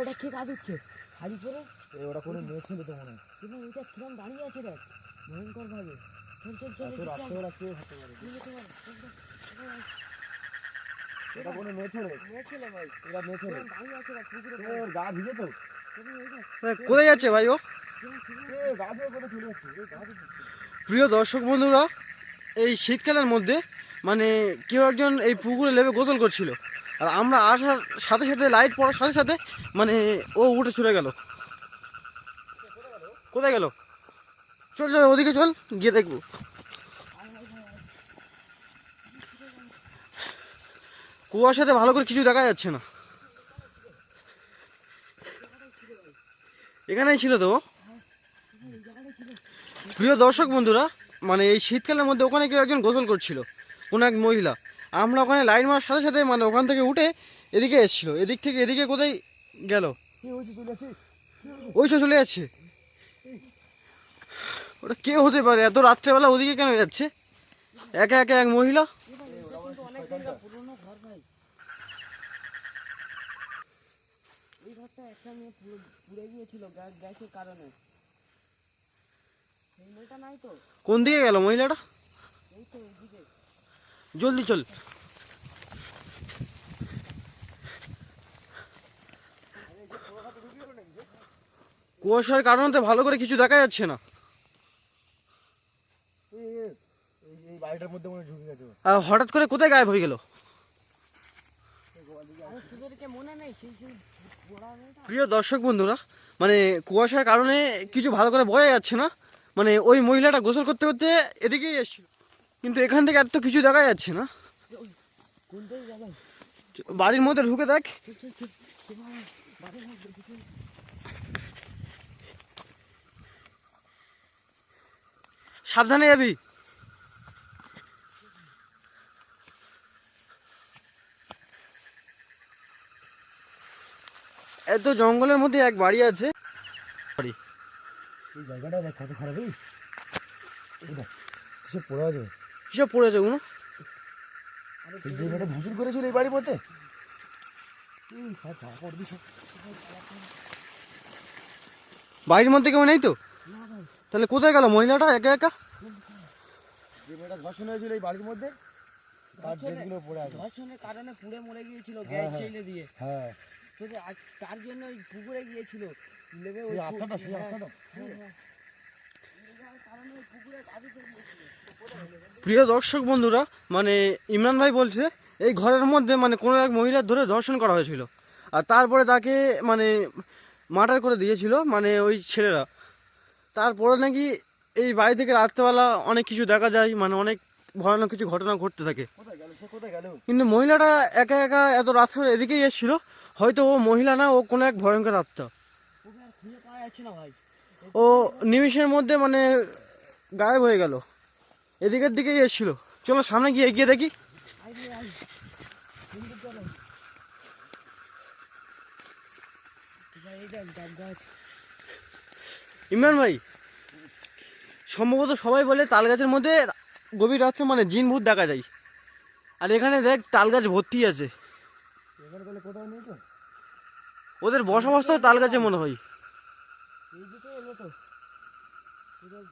ওটা কে কোথায় যাচ্ছে ভাই ও? প্রিয় দর্শক বন্ধুরা, এই শীতকালের মধ্যে মানে কেউ একজন এই পুকুরে লেবে গোসল করছিল। আর আমরা আসার সাথে সাথে লাইট পড়ার সাথে সাথে মানে ও উঠে চলে গেল। কোথায় গেল? চল চল, ওদিকে চল, গিয়ে দেখব। কুয়াশাতে ভালো করে কিছু দেখা যাচ্ছে না। এখানেই ছিল তো প্রিয় দর্শক বন্ধুরা মানে এই শীতকালের মধ্যে ওখানে কেউ একজন গোসল করছিল, কোনো এক মহিলা। আমরা ওখানে লাইন মারার সাথে সাথে মানে ওখান থেকে উঠে এদিকে এসেছিল। এদিক থেকে এদিকে কোথায় গেল? ওই সব চলে যাচ্ছে। ওটা কে হতে পারে? এত রাত্রেবেলা ওদিকে কেন যাচ্ছে? একা একা এক মহিলা? কোন দিকে গেল মহিলাটা? জলদি চল। কুয়াশার কারণে ভালো করে কিছু দেখা যাচ্ছে না। হঠাৎ করে কোথায় গায়েব হয়ে গেল? প্রিয় দর্শক বন্ধুরা মানে কুয়াশার কারণে কিছু ভালো করে বোঝা যাচ্ছে না। মানে ওই মহিলাটা গোসল করতে করতে এদিকেই এসেছিল। কিন্তু এখান থেকে এত কিছু দেখা যাচ্ছে না। বাড়ির মধ্যে ঢুকে দেখ। সাবধানে যাবি। এত জঙ্গলের মধ্যে এক বাড়ি আছে। জায়গাটা কত খারাপ পড়ে আছে। কিসব পড়ে আছে ধুসুর করেছিল এই বাড়ির মধ্যে। বাড়ির মধ্যে কেউ নেই তো? তাহলে কোথায় গেল মহিলাটা একা একা? যে মেয়েটা ধর্ষণ হয়েছিল এই বাড়ির মধ্যে তার ড্রেসগুলো পড়ে আছে। ধর্ষণের কারণে পুড়ে মরে গিয়েছিল হ্যাঁ, গ্যাস হ্যাঁ। চেলে দিয়ে। হ্যাঁ। তো তার জন্য ওই পুকুরে গিয়েছিল। লেবে ওই আত্মাটা সেই আত্মাটা হ্যাঁ, হ্যাঁ। লেবার কারণে ওই পুকুরে গাড়ি চলে গিয়েছিল। প্রিয় দর্শক বন্ধুরা মানে ইমরান ভাই বলছে, এই ঘরের মধ্যে মানে কোনো এক মহিলার ধরে ধর্ষণ করা হয়েছিল। আর তারপরে তাকে মানে মার্ডার করে দিয়েছিল মানে ওই ছেলেরা। তারপরে নাকি এই বাড়ি থেকে রাত্রেবেলা অনেক কিছু দেখা যায় মানে অনেক ভয়ানক কিছু ঘটনা ঘটতে থাকে। কিন্তু মহিলাটা একা একা এত রাত্রে এদিকেই এসেছিল, হয়তো ও মহিলা না, ও কোনো এক ভয়ঙ্কর আত্মা। ও নিমিষের মধ্যে মানে গায়েব হয়ে গেল। এদিকের দিকেই এসেছিল। চলো সামনে গিয়ে এগিয়ে দেখি। ইমরান ভাই সম্ভবত সবাই বলে তাল গাছের মধ্যে গভীর রাত্রে মানে জিন ভূত দেখা যায়। আর এখানে দেখ তাল গাছ ভর্তি আছে। ওদের বসবাস তো তাল গাছে মনে হয় এইদিকে এলো তো এদের পিছনে বসা আছে হয়তো এই তাল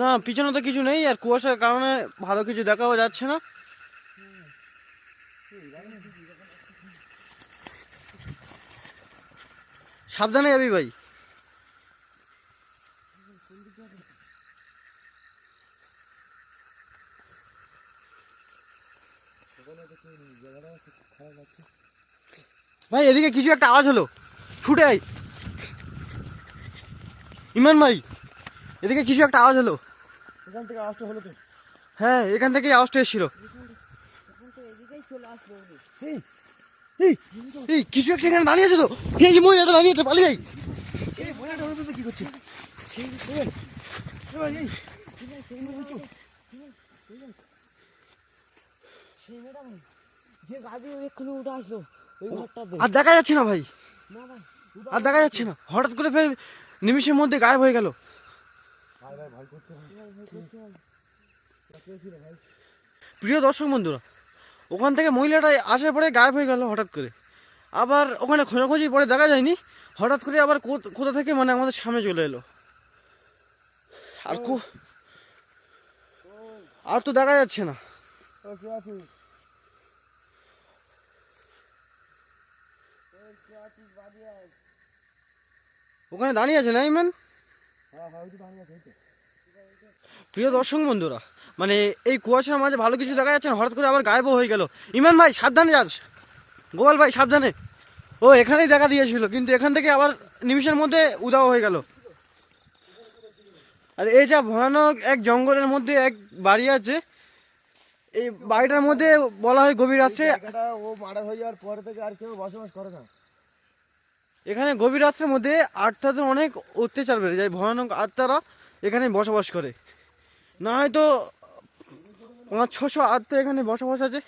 না, পিছনে তো কিছু নেই, আর কুয়াশার কারণে ভালো কিছু দেখাও যাচ্ছে না। সাবধানে যাবি ভাই। ভাই, এদিকে কিছু একটা আওয়াজ হলো। ছুটে আয়। ইমান ভাই এদিকে কিছু একটা আওয়াজ হলো। এখান থেকে আসতে হলো তো। হ্যাঁ এখান থেকেই আওয়াজটা এসেছিল। এই কিছু একটা এখানে দাঁড়িয়ে আছে তো। এই যে মহিলাটা দাঁড়িয়ে আছে পালিয়ে যাই। কি করছে? ওই আর দেখা যাচ্ছে না ভাই? না ভাই আর দেখা যাচ্ছে না? হঠাৎ করে ফের নিমিষের মধ্যে গায়েব হয়ে গেল ভাই ভাই ভয় করতে হয়। প্রিয় দর্শক বন্ধুরা, ওখান থেকে মহিলাটা আসার পরে গায়েব হয়ে গেল হঠাৎ করে। আবার ওখানে খোঁজাখুঁজি পরে দেখা যায়নি, হঠাৎ করে আবার কোথা থেকে মানে আমাদের সামনে চলে এলো। আর খুব আর তো দেখা যাচ্ছে না। ওখানে দাঁড়িয়ে আছে না, ইমরান? হ্যাঁ হ্যাঁ দাঁড়িয়ে আছে। প্রিয় দর্শক বন্ধুরা মানে এই কুয়াশার মাঝে ভালো কিছু দেখা যাচ্ছে না হঠাৎ করে আবার গায়েব হয়ে গেল। ইমরান ভাই সাবধানে যাস। গোপাল ভাই সাবধানে। ও এখানেই দেখা দিয়েছিল কিন্তু এখান থেকে আবার নিমিষের মধ্যে উদাও হয়ে গেল। আর এই যা ভয়ানক এক জঙ্গলের মধ্যে এক বাড়ি আছে এই বাড়িটার মধ্যে বলা হয় গভীর রাত্রে ও মার্ডার হয়ে যাওয়ার পর থেকে আর কেউ বসবাস করে না। এখানে গভীর রাত্রের মধ্যে আত্মাদের অনেক অত্যাচার বেড়ে যায় ভয়ানক আত্মারা এখানে বসবাস করে। না হয়তো পাঁচ, ছশো আত্মা এখানে বসবাস আছে।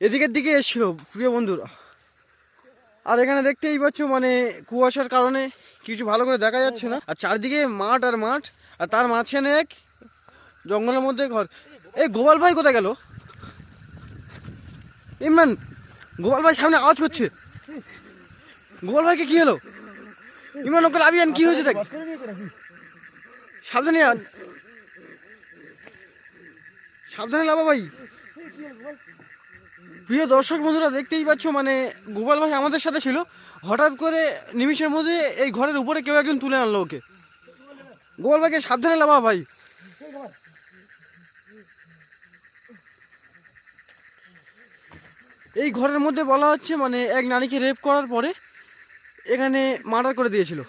এদিকের দিকে এসেছিল, প্রিয় বন্ধুরা। আর এখানে দেখতেই পাচ্ছ মানে কুয়াশার কারণে কিছু ভালো করে দেখা যাচ্ছে না। আর চারদিকে মাঠ আর মাঠ, আর তার মাঝখানে এক জঙ্গলের মধ্যে ঘর। এই গোপাল ভাই কোথায় গেল? ইমরান, গোপাল ভাই সামনে আওয়াজ করছে। গোপাল ভাইকে কি হলো? ইমরান, ওকে লাভিয়ান কি হয়েছে দেখ বস করে নিয়েছে নাকি সাবধানে। সাবধানে লাভা ভাই। প্রিয় দর্শক বন্ধুরা, দেখতেই পাচ্ছ মানে গোপাল ভাই আমাদের সাথে ছিল। হঠাৎ করে নিমিষের মধ্যে এই ঘরের উপরে কেউ একজন তুলে আনলো ওকে। গোপাল ভাইকে সাবধানে লাভা ভাই। এই ঘরের মধ্যে বলা হচ্ছে মানে এক নারীকে রেপ করার পরে এখানে মার্ডার করে দিয়েছিল।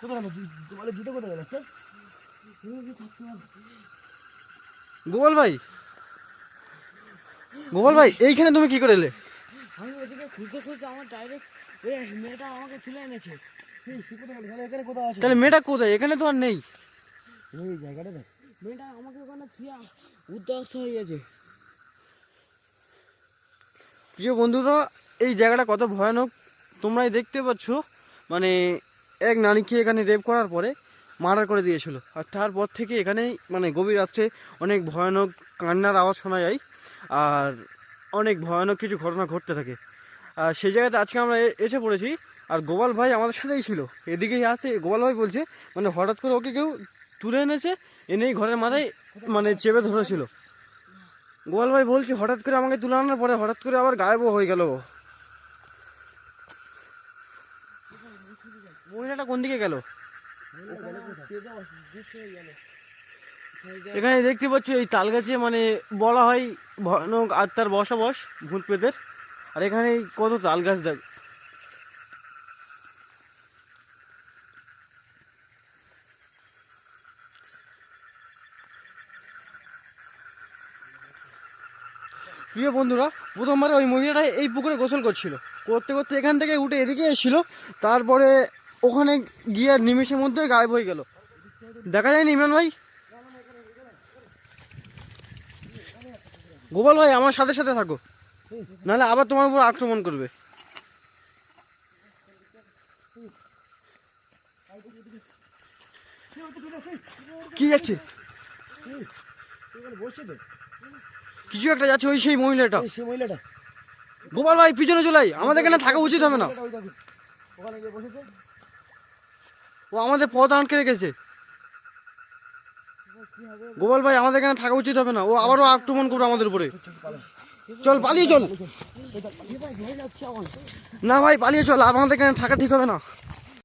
কোথায় গেল বলে জুতো কোথায় গেল? চল। গোপাল ভাই। গোপাল ভাই এইখানে তুমি কি করে এলে আমি ওদিকে খুঁজতে খুঁজতে আমার ডাইরেক্ট ওই মেয়েটা আমাকে তুলে এনেছে। তাহলে মেয়েটা কোথায়? এখানে তো আর নেই। এই জায়গাটা দেখ। মেয়েটা আমাকে ওখানে থিয়া উদ্বাস্ত হয়ে গেছে। প্রিয় বন্ধুরা এই জায়গাটা কত ভয়ানক। তোমরাই দেখতে পাচ্ছ। মানে এক নারীকে এখানে রেপ করার পরে মার্ডার করে দিয়েছিল। আর তারপর থেকে এখানেই মানে গভীর রাত্রে অনেক ভয়ানক কান্নার আওয়াজ শোনা যায় আর অনেক ভয়ানক কিছু ঘটনা ঘটতে থাকে। আর সেই জায়গাতে আজকে আমরা এসে পড়েছি আর গোপাল ভাই আমাদের সাথেই ছিল। এদিকেই আসছে, গোপাল ভাই বলছে মানে হঠাৎ করে ওকে কেউ তুলে এনেছে, এনেই ঘরের মাথায় মানে চেপে ধরেছিল। গোপাল ভাই বলছি, হঠাৎ করে আমাকে তুলে আনার পরে হঠাৎ করে আবার গায়েবও হয়ে গেল। মহিলাটা কোন দিকে গেল? এখানে দেখতে পাচ্ছ এই তাল গাছে মানে বলা হয় ভয়ানক আত্মার বসবাস ভূত পেতের আর এখানে কত তাল গাছ দেখ। প্রিয় বন্ধুরা প্রথমবারে ওই মহিলাটা এই পুকুরে গোসল করছিল। করতে করতে এখান থেকে উঠে এদিকে এসেছিল। তারপরে ওখানে গিয়ে নিমেষের মধ্যে গায়েব হয়ে গেল। দেখা যায়নি ইমরান ভাই? গোপাল ভাই, আমার সাথে সাথে থাকো। নাহলে আবার তোমার উপর আক্রমণ করবে। কি যাচ্ছে? কিছু একটা যাচ্ছে ওই সেই মহিলাটা। এই সে মহিলাটা গোপাল ভাই, পিছনে চলাই আমাদের এখানে থাকা উচিত হবে না। ওখানে গিয়ে বসেছে ও আমাদের পথ আটকে রেখেছে। গোপাল ভাই, আমাদের এখানে থাকা উচিত হবে না। ও আবারও আক্রমণ করবে আমাদের উপরে। চল, পালিয়ে চল। না ভাই, পালিয়ে চল। আমাদের এখানে থাকা ঠিক হবে না।